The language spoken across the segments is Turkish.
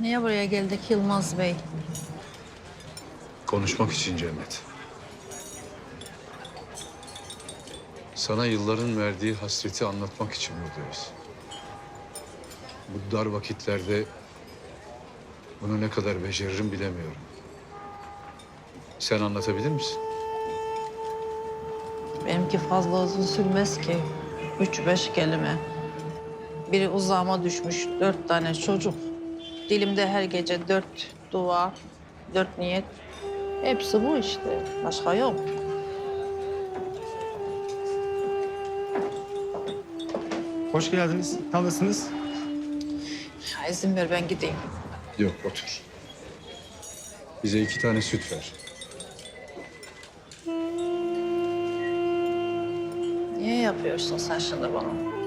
Niye buraya geldik Yılmaz Bey? Konuşmak için Cennet. Sana yılların verdiği hasreti anlatmak için buradayız. Bu dar vakitlerde bunu ne kadar beceririm bilemiyorum. Sen anlatabilir misin? Benimki fazla uzun sürmez ki. Üç beş kelime. Biri uzağıma düşmüş dört tane çocuk. Dilimde her gece dört dua, dört niyet. Hepsi bu işte. Başka yok. Hoş geldiniz. Nasılsınız? Ya izin ver ben gideyim. Yok, otur. Bize iki tane süt ver. Niye yapıyorsun sen şimdi bana?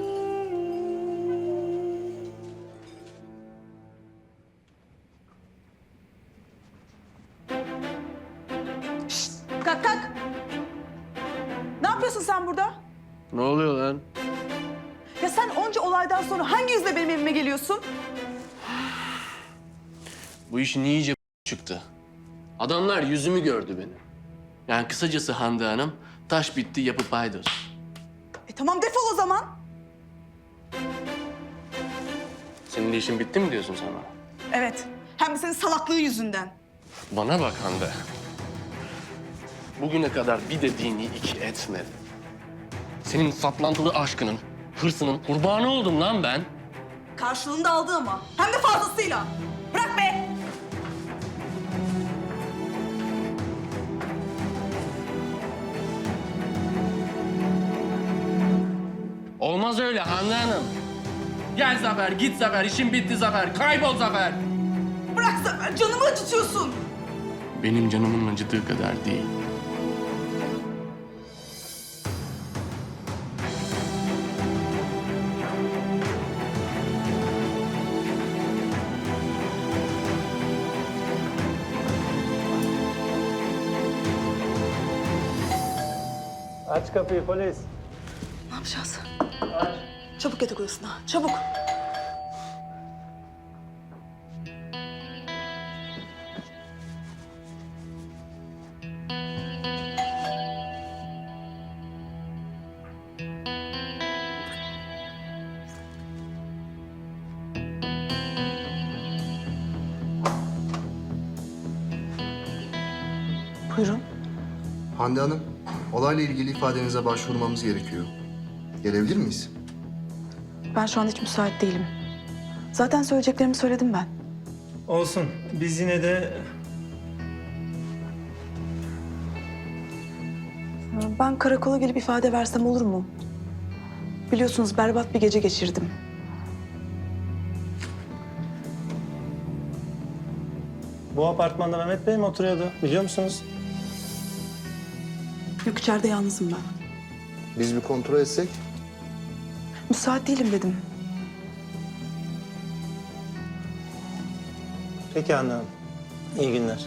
İşin iyice çıktı. Adamlar yüzümü gördü benim. Yani kısacası Hande Hanım, taş bitti yapı paydos. E tamam defol o zaman. Senin de işin bitti mi diyorsun sen bana? Evet. Hem de senin salaklığı yüzünden. Bana bak Hande. Bugüne kadar bir dediğini iki etmedi. Senin saplantılı aşkının, hırsının kurbanı oldum lan ben. Karşılığında aldı ama. Hem de fazlasıyla. Bırak be. Olmaz öyle Hande Hanım. Gel Zafer, git Zafer, işin bitti Zafer, kaybol Zafer. Bırak Zafer. Canımı acıtıyorsun. Benim canımın acıdığı kadar değil. Aç kapıyı polis. Çabuk yatak odasına. Çabuk. Buyurun. Hande Hanım, olayla ilgili ifadenize başvurmamız gerekiyor. Gelebilir miyiz? Ben şu an hiç müsait değilim. Zaten söyleyeceklerimi söyledim ben. Olsun. Biz yine de Ben karakola gelip ifade versem olur mu? Biliyorsunuz berbat bir gece geçirdim. bu apartmanda Mehmet Bey mi oturuyordu? Biliyor musunuz? Yok içeride yalnızım ben. Biz bir kontrol etsek? Müsait değilim dedim. Peki Hande. İyi günler.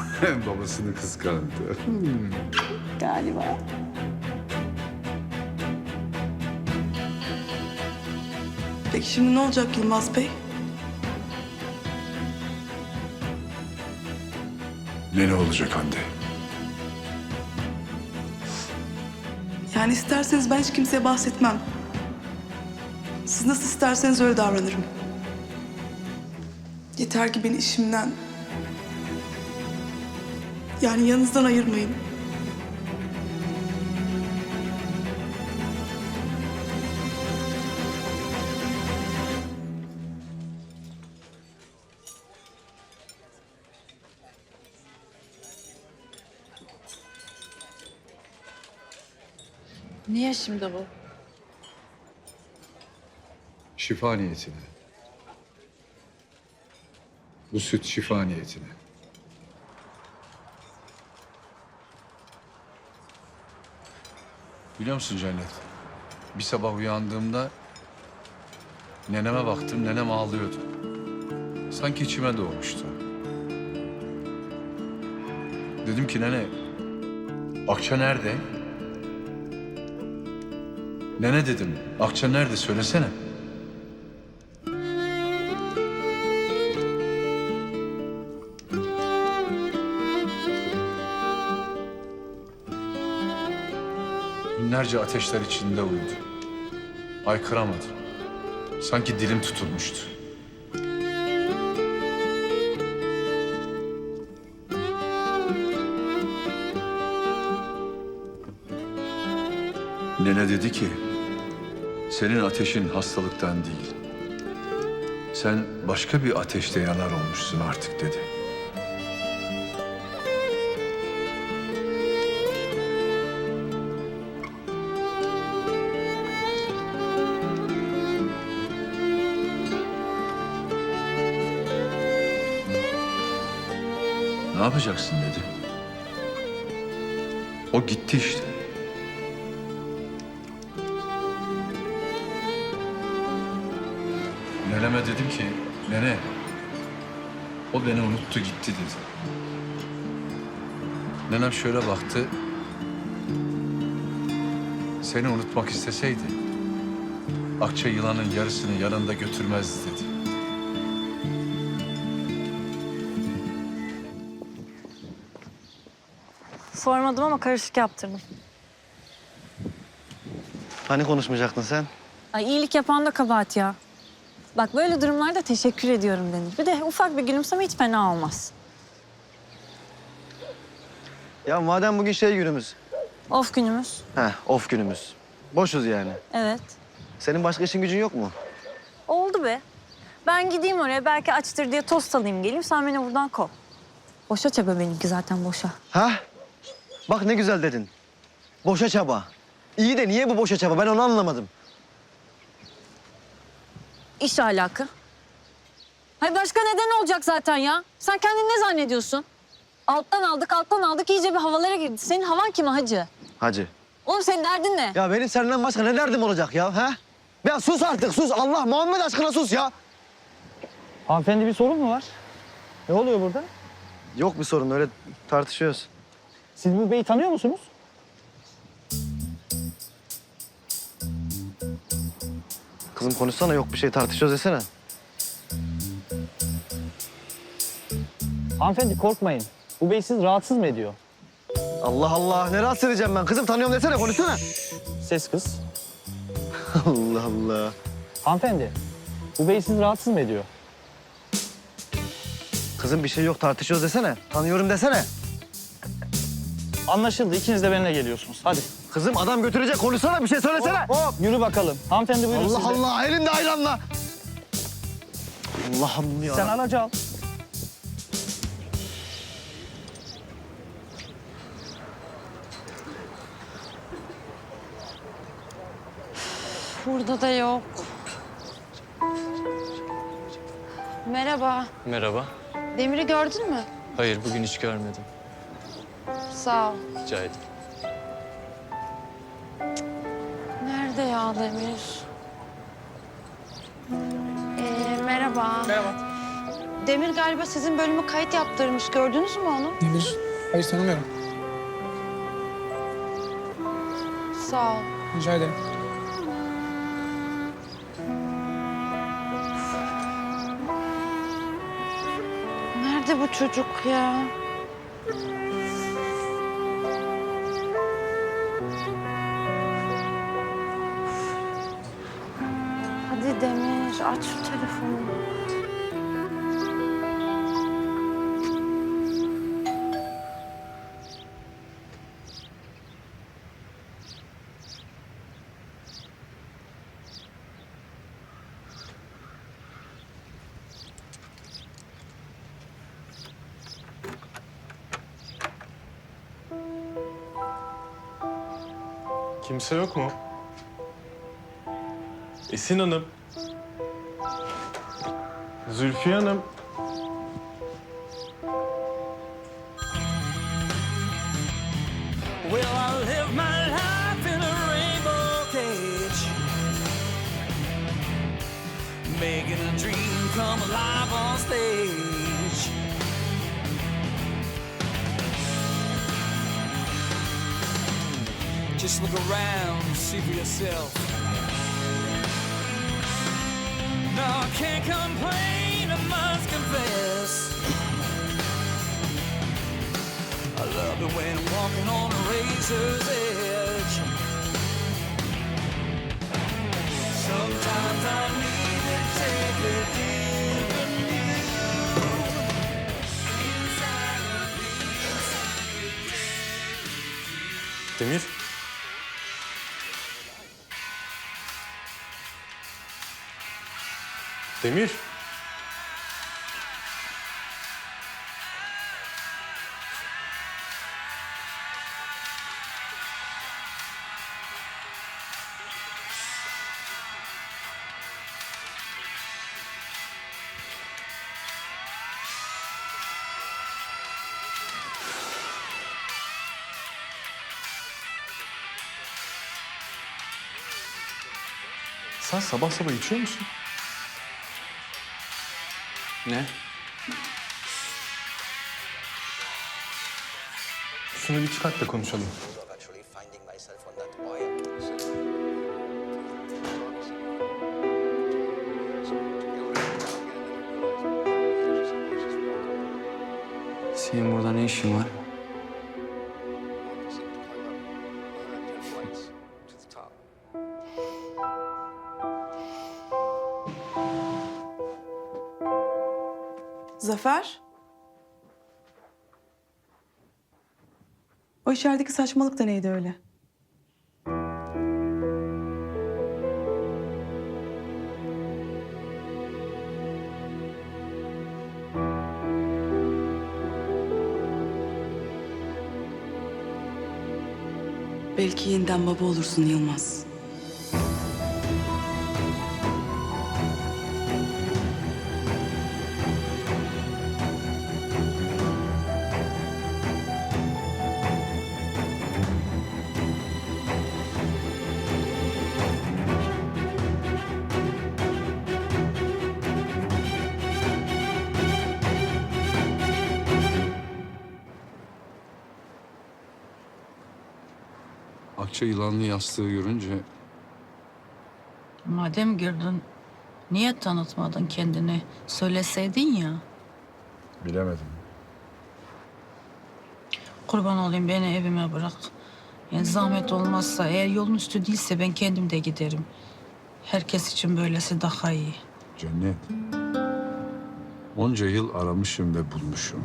Babasını kıskandı. Galiba. Peki şimdi ne olacak Yılmaz Bey? Ne ne olacak Hande? Yani isterseniz ben hiç kimseye bahsetmem. Siz nasıl isterseniz öyle davranırım. Yeter ki beni işimden... Yani yanınızdan ayırmayın. Niye şimdi bu? Şifa niyetine. Bu süt şifa niyetine. Biliyor musun Cennet? Bir sabah uyandığımda neneme baktım, nenem ağlıyordu. Sanki içime doğmuştu. Dedim ki nene, Akça nerede? Nene dedim, Akça nerede söylesene. Binlerce ateşler içinde uyudu. Aykıramadı. Sanki dilim tutulmuştu. Nene dedi ki, senin ateşin hastalıktan değil. Sen başka bir ateşte yanar olmuşsun artık dedi. Ne yapacaksın dedi. O gitti işte. Neneme dedim ki, nene, o beni unuttu gitti dedi. Nenem şöyle baktı, seni unutmak isteseydi, Akça yılanın yarısını yanında götürmezdi dedi. Sormadım ama karışık yaptırdım. Hani konuşmayacaktın sen? Ay iyilik yapan da kabahat ya. Bak böyle durumlarda teşekkür ediyorum denir. Bir de ufak bir gülümseme hiç fena olmaz. Ya madem bugün şey günümüz. Of günümüz. Heh, off günümüz. Boşuz yani. Evet. Senin başka işin gücün yok mu? Oldu be. Ben gideyim oraya belki açtır diye tost alayım geleyim sen beni buradan kov. Boşa çaba benimki zaten boşa. Ha? Bak ne güzel dedin. Boşa çaba. İyi de niye bu boşa çaba? Ben onu anlamadım. İş alaka. Hayır başka neden olacak zaten ya? Sen kendini ne zannediyorsun? Alttan aldık alttan aldık iyice bir havalara girdi. Senin havan kime hacı? Hacı. Oğlum senin derdin ne? Ya benim senden başka ne derdim olacak ya? Ha? Ya sus artık sus. Allah Muhammed aşkına sus ya. Hanımefendi bir sorun mu var? Ne oluyor burada? Yok bir sorun öyle tartışıyoruz. Siz bu beyi tanıyor musunuz? Kızım konuşsana yok bir şey tartışıyoruz desene. Hanımefendi korkmayın. Bu bey sizi rahatsız mı ediyor? Allah Allah ne rahatsız edeceğim ben? Kızım tanıyorum desene konuşsana. Ses kız. Allah Allah. Hanımefendi, bu bey sizi rahatsız mı ediyor? Kızım bir şey yok tartışıyoruz desene. Tanıyorum desene. Anlaşıldı. İkiniz de benimle geliyorsunuz. Hadi. Kızım adam götürecek konuşsana bir şey söylesene. Hop, yürü bakalım. Hanımefendi buyurun Allah siz de. Allah elinde ayranla. Allah'ım ya. Sen aracı al. Burada da yok. Merhaba. Merhaba. Demir'i gördün mü? Hayır, bugün hiç görmedim. Sağ ol. Rica ederim. Nerede ya Demir? Ee, merhaba. Merhaba. Demir galiba sizin bölümü kayıt yaptırmış. Gördünüz mü onu? Demir. Hayır tanımıyorum. Sağ ol. Rica ederim. Nerede bu çocuk ya? Kimse yok mu? Esin Hanım. Zülfiye Hanım. Will I live my life in a rainbow cage? Making a dream come alive on stage. Just look around, see for yourself. No, I can't complain confess. I love it when I'm walking on a razor's edge. Sometimes I need to take a Demir. Demir. Sen sabah sabah içiyor musun? Ne? Şunu bir çıkart da konuşalım. Senin burada ne işin var? Zafer? O içerideki saçmalık da neydi öyle? Belki yeniden baba olursun Yılmaz. Akça yılanlı yastığı görünce Madem girdin, niye tanıtmadın kendini? Söyleseydin ya. bilemedim. Kurban olayım beni evime bırak. Yani zahmet olmazsa eğer yolun üstü değilse ben kendim de giderim. Herkes için böylesi daha iyi. Cennet. Onca yıl aramışım ve bulmuşum.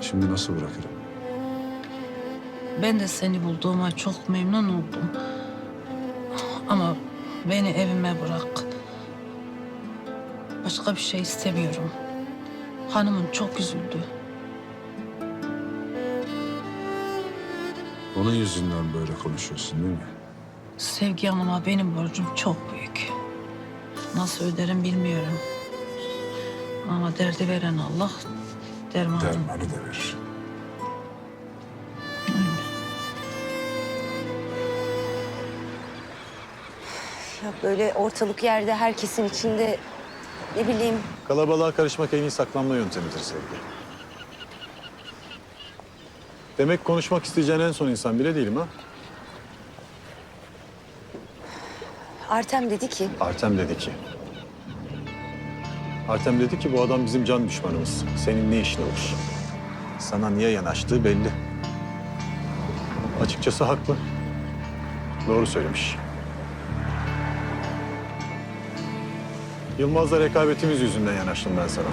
Şimdi nasıl bırakırım? Ben de seni bulduğuma çok memnun oldum. Ama beni evime bırak. Başka bir şey istemiyorum. Hanımın çok üzüldü. Onun yüzünden böyle konuşuyorsun değil mi? Sevgi Hanım'a benim borcum çok büyük. Nasıl öderim bilmiyorum. Ama derdi veren Allah dermanı. Dermanı da verir. Ya böyle ortalık yerde herkesin içinde ne bileyim Kalabalığa karışmak en iyi saklanma yöntemidir sevgi. Demek konuşmak isteyeceğin en son insan bile değilim ha? Artem dedi ki Artem dedi ki. Artem dedi ki bu adam bizim can düşmanımız. Senin ne işin olur? Sana niye yanaştığı belli. Açıkçası haklı. Doğru söylemiş. Yılmaz'la rekabetimiz yüzünden yanaştım ben sana.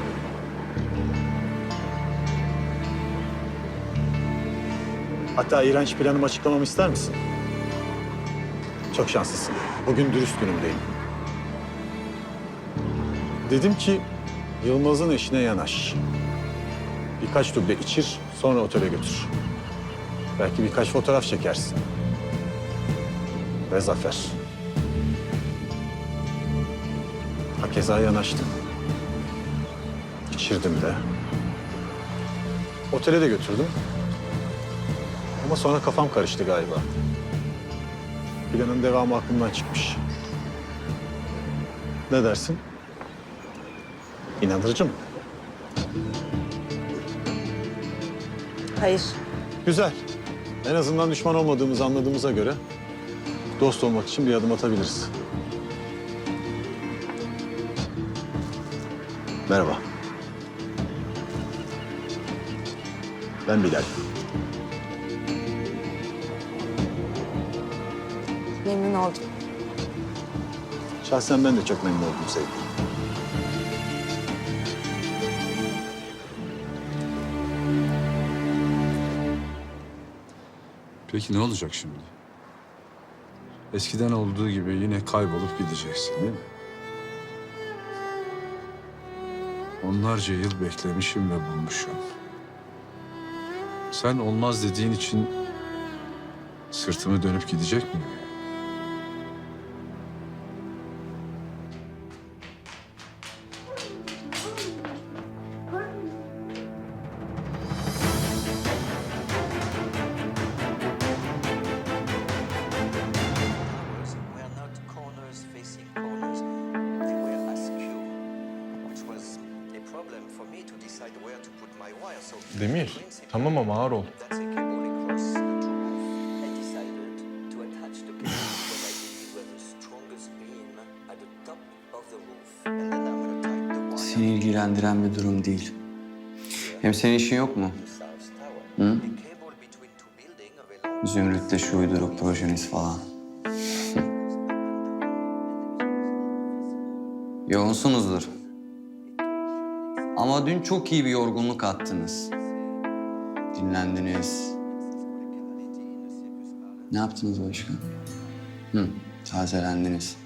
Hatta iğrenç planımı açıklamamı ister misin? Çok şanslısın. Bugün dürüst günümdeyim. Dedim ki Yılmaz'ın eşine yanaş. Birkaç duble içir, sonra otele götür. Belki birkaç fotoğraf çekersin. Ve zafer. Hakeza yanaştım. İçirdim de. Otele de götürdüm. Ama sonra kafam karıştı galiba. Planın devamı aklımdan çıkmış. Ne dersin? İnandırıcı mı? Hayır. Güzel. En azından düşman olmadığımızı anladığımıza göre dost olmak için bir adım atabiliriz. Merhaba. Ben Bilal. Memnun oldum. Şahsen ben de çok memnun oldum sevgilim. Peki ne olacak şimdi? Eskiden olduğu gibi yine kaybolup gideceksin değil mi? Onlarca yıl beklemişim ve bulmuşum. Sen olmaz dediğin için sırtımı dönüp gidecek miyim? I'm gonna tie the wire Seni ilgilendiren bir durum değil. Hem senin işin yok mu? Hı? Zümrüt'te şu uyduruk projeniz falan. Yoğunsunuzdur. Ama dün çok iyi bir yorgunluk attınız. Dinlendiniz. Ne yaptınız başka? Hı, tazelendiniz.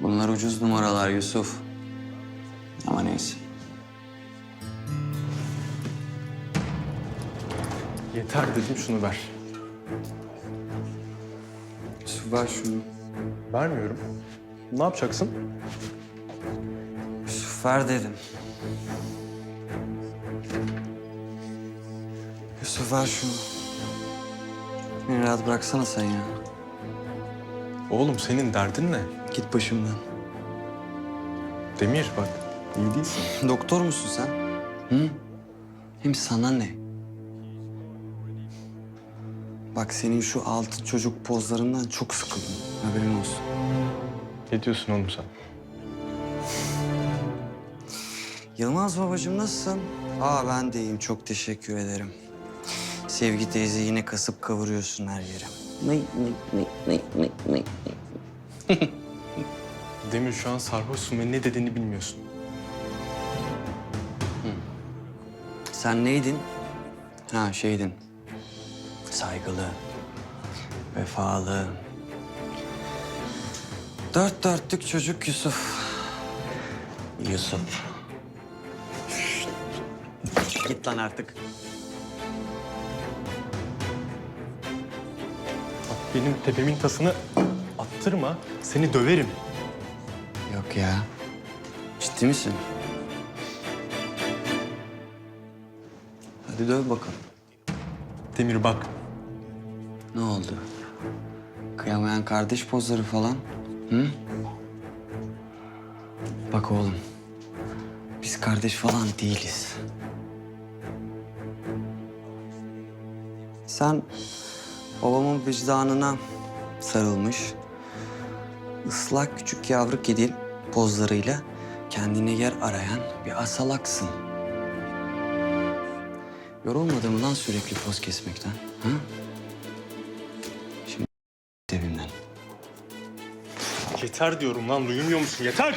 Bunlar ucuz numaralar Yusuf. Ama neyse. Yeter dedim şunu ver. Yusuf ver şunu. Vermiyorum. Ne yapacaksın? Yusuf ver dedim. Yusuf ver şunu. Beni rahat bıraksana sen ya. Oğlum senin derdin ne? Git başımdan. Demir bak, iyi değilsin. Doktor musun sen? Hı? Hem sana ne? Bak senin şu altı çocuk pozlarından çok sıkıldım. Haberin olsun. Ne diyorsun oğlum sen? Yılmaz babacığım nasılsın? Aa ben de iyiyim. Çok teşekkür ederim. Sevgi teyze yine kasıp kavuruyorsun her yere. Ney, ney, ney, ney, ney, ney. Demir şu an sarhoşsun ve ne dediğini bilmiyorsun. Sen neydin? Ha şeydin. Saygılı, vefalı. Dört dörtlük çocuk Yusuf. Yusuf. Git lan artık. Bak benim tepemin tasını attırma, seni döverim. Yok ya. Ciddi misin? Hadi döv bakalım. Demir bak, Ne oldu? Kıyamayan kardeş pozları falan. Hı? Bak oğlum. Biz kardeş falan değiliz. Sen babamın vicdanına sarılmış, ıslak küçük yavru kedi pozlarıyla kendine yer arayan bir asalaksın. Yorulmadın mı lan sürekli poz kesmekten? Hı? Yeter diyorum lan, duymuyor musun? Yeter!